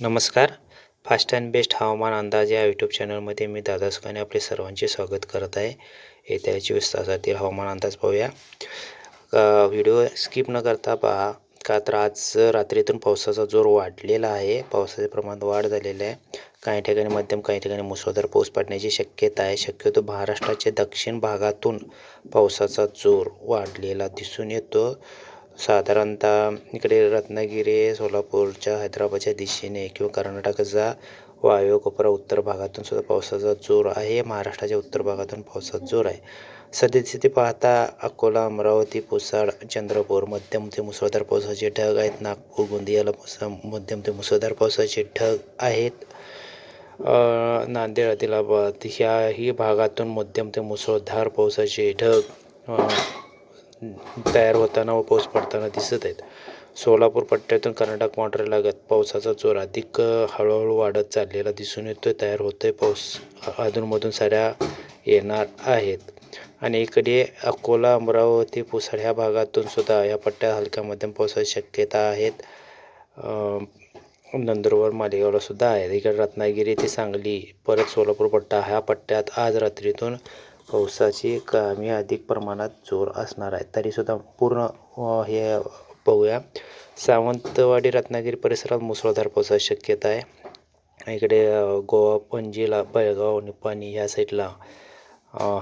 नमस्कार. Fast and best हवामान अंदाज या यूट्यूब चॅनलमध्ये मी दादा सुखाने आपले सर्वांचे स्वागत करत आहे. येत्या चोवीस तासातील हवामान अंदाज पाहूया. व्हिडिओ स्किप न करता पहा का तर आज रात्रीतून पावसाचा जोर वाढलेला आहे. पावसाचे प्रमाण वाढ झालेलं आहे. काही ठिकाणी मध्यम काही ठिकाणी मुसळधार पाऊस पडण्याची शक्यता आहे. शक्यतो महाराष्ट्राच्या दक्षिण भागातून पावसाचा जोर वाढलेला दिसून येतो. साधारणतः इकडे रत्नागिरी सोलापूरच्या हैदराबादच्या दिशेने किंवा कर्नाटकाचा वायव्य कोपरा उत्तर भागातून सुद्धा पावसाचा जोर आहे. महाराष्ट्राच्या उत्तर भागातून पावसाचा जोर आहे. सद्यस्थिती पाहता अकोला अमरावती पुसाड चंद्रपूर मध्यम ते मुसळधार पावसाचे ढग आहेत. नागपूर गोंदियाला मुस- मध्यम ते मुसळधार पावसाचे ढग आहेत. नांदेड आदिलाबाद ह्याही भागातून मध्यम ते मुसळधार पावसाचे ढग तयार होताना व पाऊस पडताना दिसत आहेत. सोलापूर पट्ट्यातून कर्नाटक मॉटर लागत पावसाचा जोर अधिक हळूहळू वाढत चाललेला दिसून येतोय. तयार होतोय पाऊस अधूनमधून साऱ्या येणार आहेत. आणि इकडे अकोला अमरावती पुसड ह्या भागातून सुद्धा या पट्ट्यात हलक्या मध्यम पावसाची शक्यता आहेत. नंदुरबार मालेगावला सुद्धा आहे इकडे रत्नागिरी ते सांगली परत सोलापूर पट्टा ह्या पट्ट्यात आज रात्रीतून पावसाची कमी अधिक प्रमाणात जोर असणार आहे. तरीसुद्धा पूर्ण हे पाहूया. सावंतवाडी रत्नागिरी परिसरात मुसळधार पावसाची शक्यता आहे. इकडे गोवा पणजीला बेळगाव निपाणी ह्या साईडला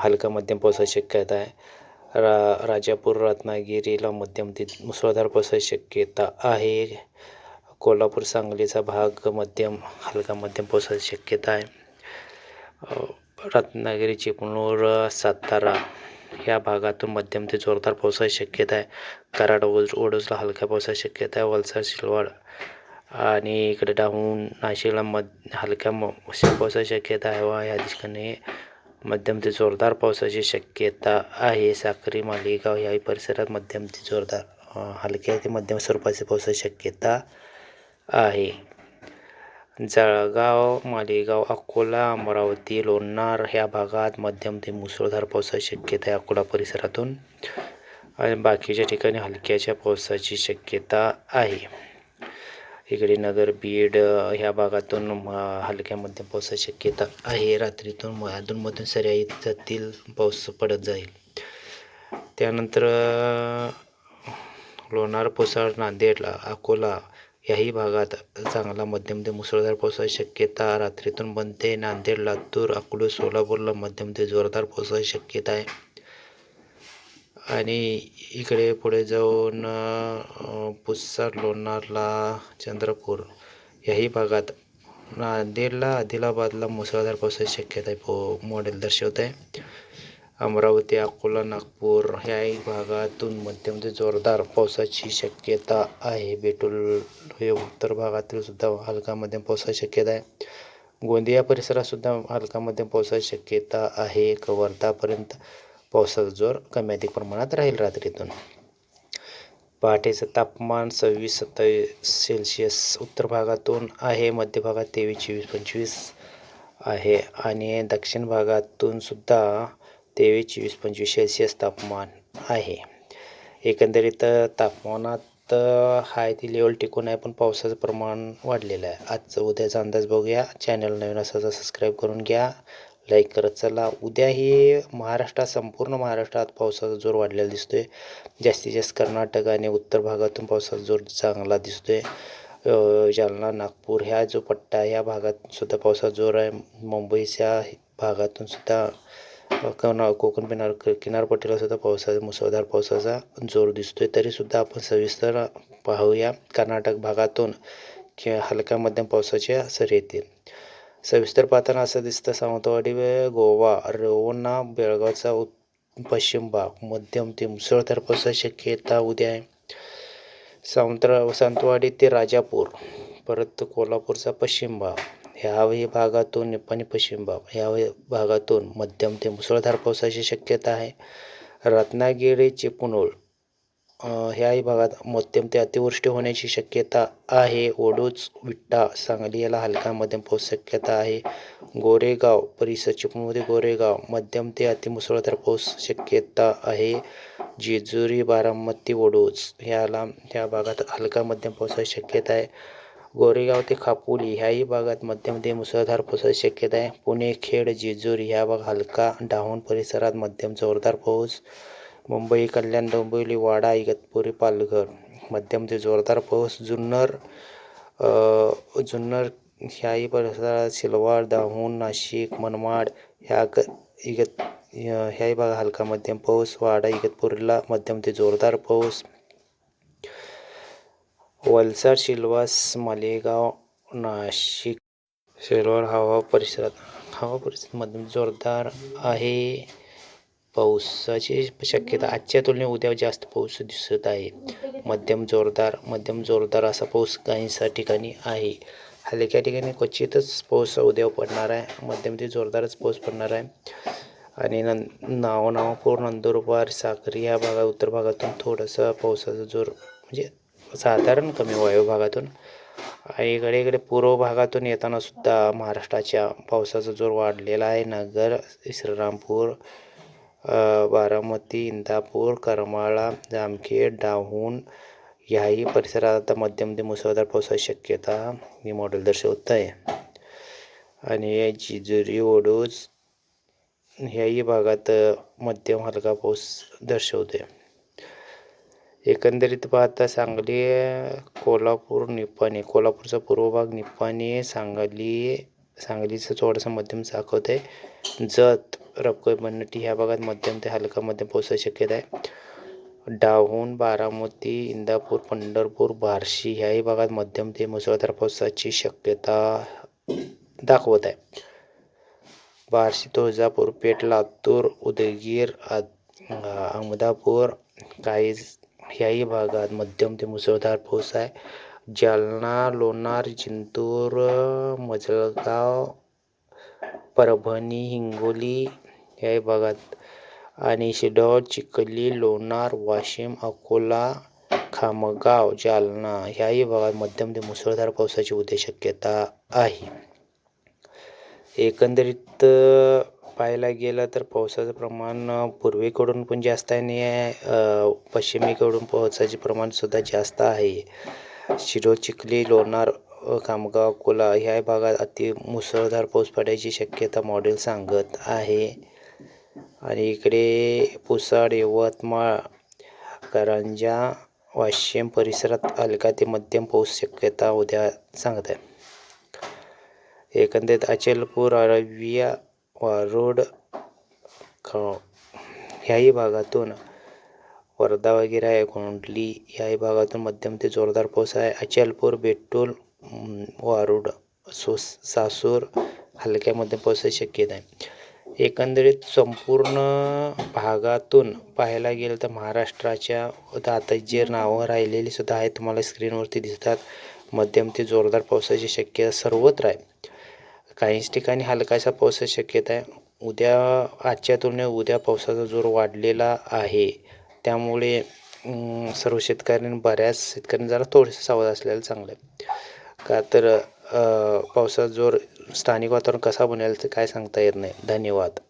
हलका मध्यम पावसाची शक्यता आहे. रा राजापूर रत्नागिरीला मध्यम ते मुसळधार पावसाची शक्यता आहे. कोल्हापूर सांगलीचा भाग मध्यम हलका मध्यम पावसाची शक्यता आहे. रत्नागिरी चिपळूण सातारा ह्या भागातून मध्यम ते जोरदार पावसाची शक्यता आहे. कराड ओज ओडूसला हलक्या पावसाची शक्यता आहे. वलसाड शिलवाड आणि इकडे डाहून नाशिकला मध हलक्या म पावसाची शक्यता आहे. व या ठिकाणी मध्यम ते जोरदार पावसाची शक्यता आहे. साक्री मालेगाव या परिसरात मध्यम ते जोरदार हलक्या ते मध्यम स्वरूपाची पावसाची शक्यता आहे. जळगाव मालेगाव अकोला अमरावती लोणार ह्या भागात मध्यम ते मुसळधार पावसाची शक्यता आहे अकोला परिसरातून. आणि बाकीच्या ठिकाणी हलक्याच्या पावसाची शक्यता आहे. इकडे नगर बीड ह्या भागातून म, हलक्या मध्यम पावसाची शक्यता आहे. रात्रीतून अधूनमधून सऱ्या जातील पाऊस पडत जाईल. त्यानंतर लोणार पुसाळ नांदेडला अकोला याही भागात चांगला मध्यम ते मुसळधार पावसाची शक्यता रात्रीतून बनते नांदेड लातूर अकोले सोलापूरला मध्यम ते जोरदार पावसाची शक्यता आहे. आणि इकडे पुढे जाऊन अ, लोणारला चंद्रपूर याही भागात नांदेडला आदिलाबादला मुसळधार पावसाची शक्यता आहे. पो मॉडेल दर्शवत आहे अमरावती अकोला नागपूर ह्याही भागातून मध्यम ते जोरदार पावसाची शक्यता आहे. बेटूल हे उत्तर भागातील सुद्धा हलका मध्यम पावसाची शक्यता आहे. गोंदिया परिसरात सुद्धा हलका मध्यम पावसाची शक्यता आहे. कवर्धापर्यंत वर्धापर्यंत पावसाचा जोर कमी अधिक प्रमाणात राहील रात्रीतून. पहाटेचं तापमान सव्वीस सत्तावीस सेल्सिअस उत्तर भागातून आहे. मध्य भागात तेवीस चोवीस पंचवीस आहे. आणि दक्षिण भागातून सुद्धा तेवीस चोवीस पंचवीस सेल्सिअस तापमान आहे. एकंदरीत तापमानात हाय ती लेवल टिकून आहे पण पावसाचं प्रमाण वाढलेलं आहे. आजचं उद्याचा अंदाज बघूया. चॅनल नवीन असायचा सबस्क्राईब करून घ्या. लाईक करत चला. उद्याही महाराष्ट्रात संपूर्ण महाराष्ट्रात पावसाचा जोर वाढलेला दिसतोय. जास्तीत जास्त कर्नाटक आणि उत्तर भागातून पावसाचा जोर चांगला दिसतोय. जालना नागपूर ह्या जो पट्टा ह्या भागात सुद्धा पावसाचा जोर आहे. मुंबईच्या भागातून सुद्धा अ, कोकण किनार किनारपट्टीला सुद्धा पावसाचा मुसळधार पावसाचा जोर दिसतोय. तरीसुद्धा आपण सविस्तर पाहूया. कर्नाटक भागातून किंवा हलक्या मध्यम पावसाचे सर येतील. सविस्तर पाहताना असं दिसतं सावंतवाडी गोवा रोवणा बेळगावचा पश्चिम भाग. मध्यम ते मुसळधार पावसाची शक्यता उद्या आहे. सावंतरा सावंतवाडी ते राजापूर परत कोल्हापूरचा पश्चिम भाग. ह्या भागातून निपाणी पश्चिम भाग ह्या भागातून मध्यम ते मुसळधार पावसाची शक्यता आहे. रत्नागिरी चिपळूण ह्याही भागात मध्यम ते अतिवृष्टी होण्याची शक्यता आहे. ओडूच विट्टा सांगली याला हलका मध्यम पाऊस शक्यता आहे. गोरेगाव परिसर चिपळूणमध्ये गोरेगाव मध्यम ते अतिमुसळधार पाऊस शक्यता आहे. जेजुरी बारामती ओडूच ह्याला ह्या भागात हलका मध्यम पावसाची शक्यता आहे. गोरेगाव ते खापोली ह्याही भागात मध्यम ते मुसळधार पावसाची शक्यता आहे. पुणे खेड जेजूर ह्या भाग हलका डहाणू परिसरात मध्यम जोरदार पाऊस. मुंबई कल्याण डोंबिवली वाडा इगतपुरी पालघर मध्यम ते जोरदार पाऊस. जुन्नर जुन्नर ह्याही परिसरात सिलवाड दाहून नाशिक मनमाड ह्या इगत ह्याही भाग हलका मध्यम पाऊस. वाडा इगतपुरीला मध्यम ते जोरदार पाऊस. वलसाड शिलवास मालेगाव नाशिक. सिल्लोड हवा परिसरात हवा परिसर मध्यम जोरदार आहे. पावसाची शक्यता आजच्या तुलनेत उद्या जास्त पाऊस दिसत आहे. मध्यम जोरदार मध्यम जोरदार असा पाऊस काहीसा ठिकाणी आहे. हलक्या ठिकाणी क्वचितच पाऊस उद्या पडणार आहे. मध्यम ते जोरदारच पाऊस पडणार आहे. आणि नं नाव नावापूर नंदुरबार साखरी या भागात उत्तर भागातून थोडंसं पावसाचा जोर म्हणजे साधारण कमी वायू भागातून आणि इकडे इकडे पूर्व भागातून येताना सुद्धा महाराष्ट्राच्या पावसाचा जोर वाढलेला आहे. नगर श्रीरामपूर बारामती इंदापूर करमाळा जामखेड डाहून याही परिसरात आता मध्यम ते मुसळधार पावसाची शक्यता ही मॉडेल दर्शवत आहे. आणि जिजुरी ओडूज ह्याही भागात मध्यम हलका पाऊस दर्शवते एकंदरीत पाहता सांगली कोल्हापूर निपाणी. कोल्हापूरचा पूर्व भाग निपाणी सांगली सांगलीचं थोडंसं मध्यम दाखवत आहे जत रपकोई बन्नटी ह्या भागात मध्यम ते हलका मध्यम पावसाची शक्यता आहे. डाहून बारामती इंदापूर पंढरपूर बार्शी ह्याही भागात मध्यम ते मुसळधार पावसाची शक्यता दाखवत आहे. बार्शी तुळजापूर पेठ लातूर उदगीर अहमदापूर काही ह्याही भागात मध्यम ते मुसळधार पाऊस आहे. जालना लोणार जिंतूर मजलगाव परभणी हिंगोली ह्याही भागात आणि शिडोळ चिखली लोणार वाशिम अकोला खामगाव जालना ह्याही भागात मध्यम ते मुसळधार पावसाची उद्या शक्यता आहे. एकंदरीत पाहायला गेलं तर पावसाचं प्रमाण पूर्वेकडून पण जास्त आहे आणि पश्चिमेकडून पावसाचे प्रमाणसुद्धा जास्त आहे. शिरोळ चिखली लोणार खामगाव अकोला ह्या भागात अति मुसळधार पाऊस पडायची शक्यता मॉडेल सांगत आहे. आणि इकडे पुसाड यवतमाळ करंजा वाशिम परिसरात हलका ते मध्यम पाऊस शक्यता उद्या सांगत आहे एकंदरीत अचलपूर अरविया वारूड ख ह्याही भागातून वर्धा वगैरे आहे कोंडली. ह्याही भागातून मध्यम ते जोरदार पाऊस आहे. अचलपूर बेटूल वारूड वारुड सासूर हलक्या मध्यम पावसाची शक्यता आहे. एकंदरीत संपूर्ण भागातून पाहायला गेलं तर महाराष्ट्राच्या आता जे नावं राहिलेली सुद्धा आहेत तुम्हाला स्क्रीनवरती दिसतात. मध्यम ते जोरदार पावसाची शक्यता सर्वत्र आहे. काहीच ठिकाणी हलकासा पावसाची शक्यता आहे. उद्या आजच्या तुलनेत उद्या पावसाचा जोर वाढलेला आहे. त्यामुळे सर्व शेतकऱ्यांनी बऱ्याच शेतकऱ्यांनी जरा थोडंसं सावध असलेलं चांगलं आहे. का तर पावसाचा जोर स्थानिक वातावरण कसा बनेल ते काय सांगता येत नाही. धन्यवाद.